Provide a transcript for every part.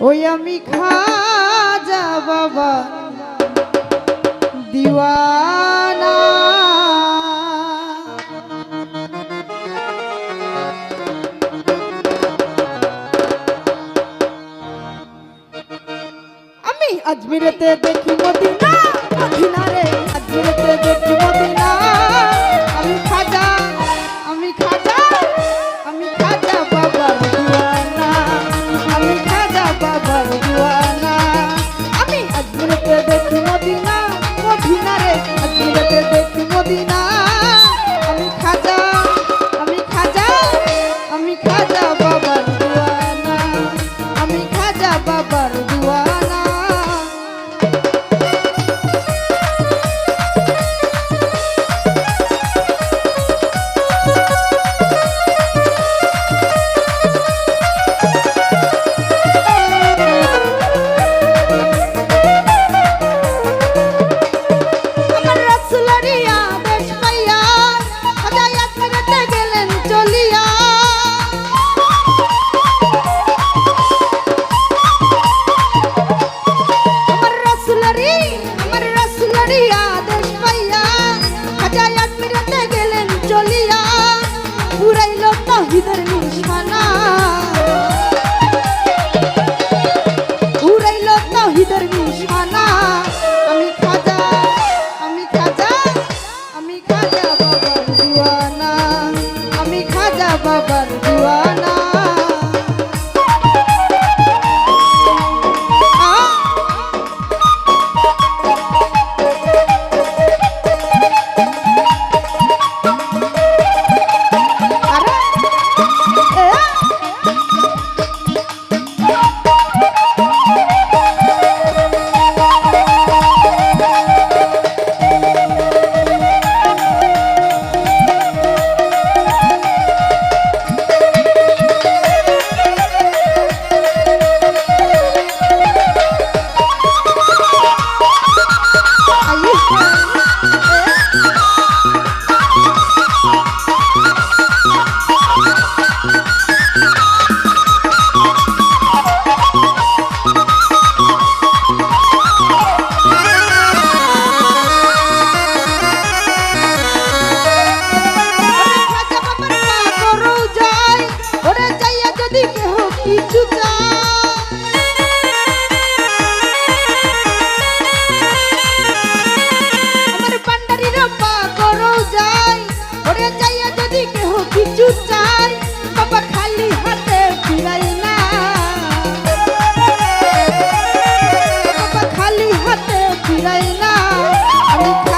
ওই আমি খাজা বাবা দিওয়ানা। আমি আজমিরেতে দেখি মদিনা মদিনা রে আজমিরেতে দেখি Yeah. Thank you.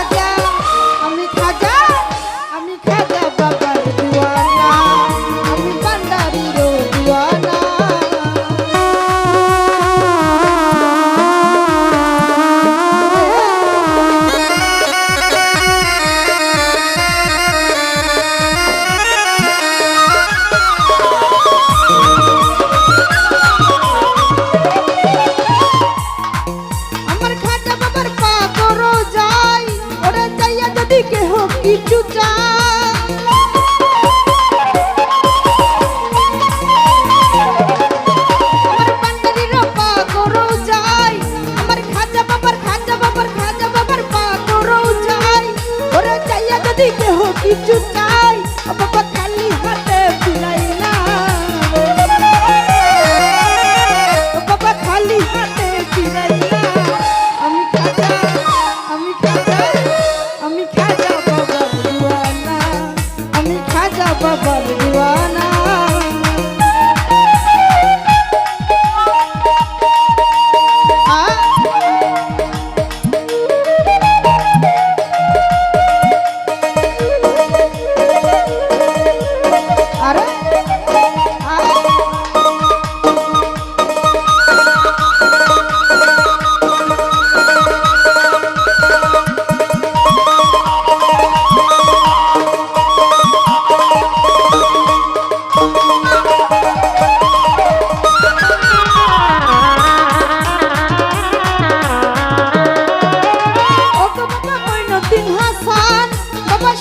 You Ikut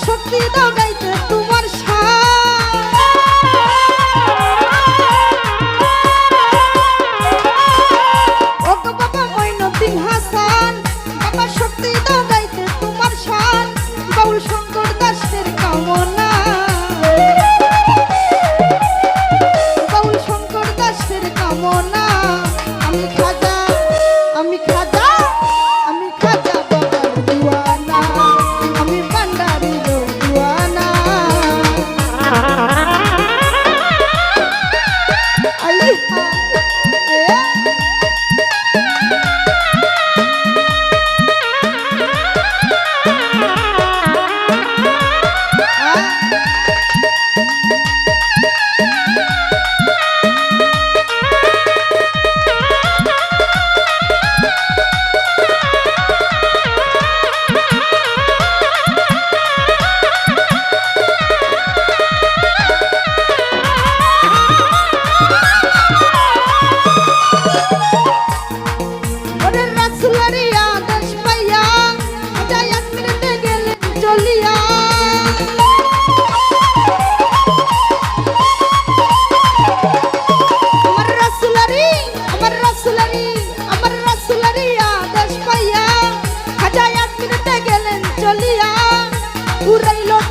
শক্তি দাও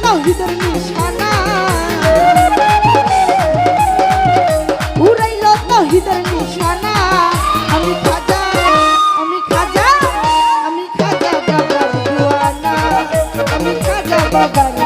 তহিদের নিশানা উড়াইল তহিদের নিশানা আমি খাজা আমি খাজা আমি খাজা বাবার দুয়ানা আমি খাজা বাবার